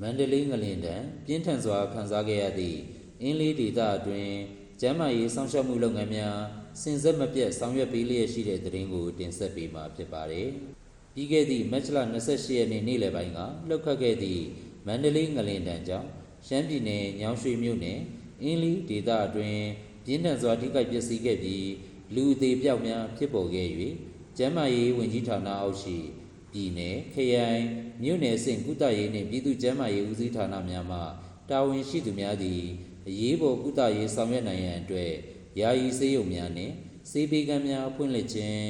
မန္တလေးငလင်တံပြင်းထန်စွာခံစားခဲ့ရသည့်အင်းလေးဒေသအတွင်းကျန်းမာရေးစောင့်ရှောက်မှုလုပ်ငန်းများစင်ဆက်မပြတ်ဆောင်ရွက်ပေးလျက်ရှိတဲ့သတင်းကိုတင်ဆက်ပေးမှာဖြစ်ပါတယ်။ပြီးခဲ့သည့်မတ်လ28ရက်နေ့နေ့လယ်ပိုင်းကလှုပ်ခတ်ခဲ့သည့်မန္တလေးငလင်တံကြောင့်ရှမ်းပြည်နယ်ညောင်ရွှေမြို့နယ်အင်းလေးဒေသအတွင်းပြင်းထန်စွာထိခိုက်ပျက်စီးခဲ့ပြီးလူအသေးပြောက်များဖြစ်ပေါ်ခဲ့၍ကျန်းမာရေးဝန်ကြီးဌာနအောက်ရှိ ပြည်နယ်ခရိုင်မြို့နယ်အဆင့်ကုသရေးနှင့်ပြည်သူ့ကျန်းမာရေးဦးစီးဌာနများမှတာဝန်ရှိသူများသည်အရေးပေါ်ကုသရေးဆောင်ရွက်နိုင်ရန်အတွက်ယာယီဆေးရုံများနှင့်ဆေးပေးကမ်းများဖွင့်လှစ်ခြင်း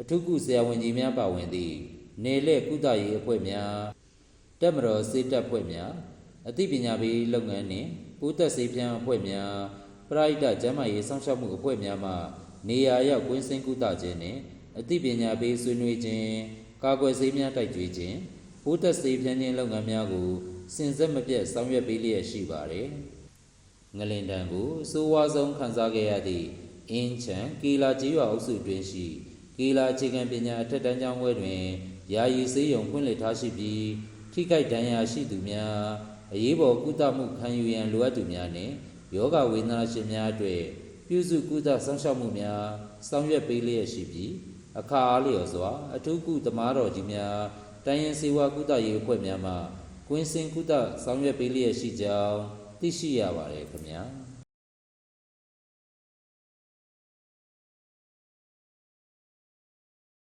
အထူးကုဆရာဝန်ကြီးများပါဝင်သည့်နေလက်ကုသရေးအဖွဲ့များတက်မတော်စေတပ်ဖွဲ့များအသိပညာပေးလုပ်ငန်းနှင့်ပိုးသက်ဆေးပြန်းအဖွဲ့များပရိဒတ်ကျန်းမာရေးစောင့်ရှောက်မှုအဖွဲ့များမှနေရာရောက်ကွင်းစင်ကုသခြင်းနှင့်အသိပညာပေးဆွေးနွေးခြင်း ကာကွယ်ဆေးများတိုက်ကျွေးခြင်းဘိုးသက်ဆေးဖြန်းခြင်းလုပ်ငန်းများကိုစင်ဆက်မပြတ်ဆောင်ရွက်ပေးလျက်ရှိပါတယ်။ငလင်တန်ကိုအစိုးဝါဆုံးခန်းစားခဲ့ရသည့်အင်းချံကီလာကျေးရွာအုပ်စုတွင်ရှိကီလာအခြေခံပညာအထက်တန်းကျောင်းဝဲတွင်ယာယီဆေးရုံဖွင့်လှစ်ထားရှိပြီးထိခိုက်ဒဏ်ရာရှိသူများအရေးပေါ်ကုသမှုခံယူရန်လိုအပ်သူများနှင့်ယောဂဝေဒနာရှင်များအတွက်ပြုစုကုသဆောင်ရှောက်မှုများဆောင်ရွက်ပေးလျက်ရှိပြီး အခါအားလျော်စွာအထူးကုသမားတော်ကြီးများတိုင်းရင်စေဝါကုသရေးအဖွဲ့များမှကွင်းစင်ကုသဆောင်ရွက်ပေးလျက်ရှိကြောင်းသိရှိရပါတယ်ခင်ဗျာ